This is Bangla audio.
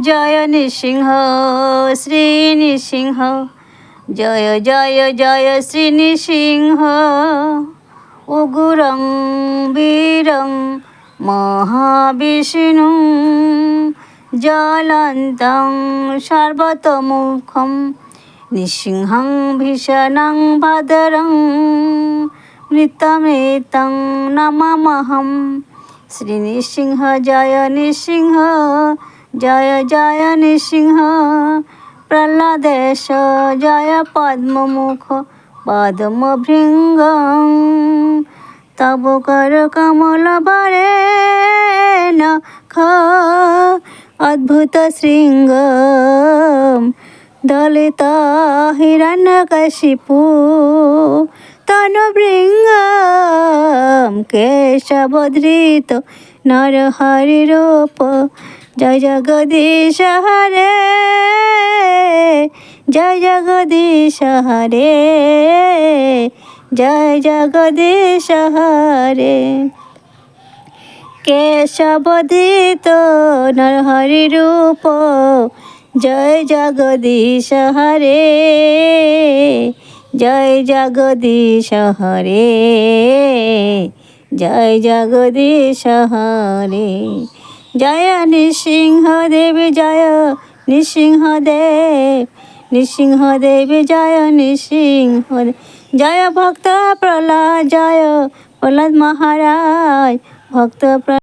জয় নৃসিংহ, শ্রী নৃসিংহ। জয় জয় জয়, শ্রী নৃসিংহ। উগুরং, বীরং, মহাবিষ্ণু। জলন্तं সর্বতোমুখম। নৃসিংহং, ভীষণং, ভদ্রং। মৃতমৃতং নমামহম। শ্রী নৃসিংহ, জয় নৃসিংহ। জয় জয় নৃসিংহ প্রহ্লাদেশ জয় পদ্মমুখ পদ্মভৃঙ্গ তব কর কমল বরে নখ, অদ্ভুত শৃঙ্গ দলিত হিরণ্যকশিপু তনুবৃঙ্গম। কেশবধৃত নরহরি রূপ জয় জগদীশ হরে, জয় জগদীশ হরে, জয় জগদীশ হরে। কেশবদিত নরহরি রূপ, জয় জগদীশ হরে, জয় জগদীশ হরে, জয় জগদীশ হরে। জয় নৃসিংহদেব জয় নৃসিংহদেব নৃসিংহদেব নৃসিংহ দেবী জয় নৃসিংহদেব। জয় ভক্ত প্রহ্লাদ, জয় প্রহ্লাদ মহারাজ, ভক্ত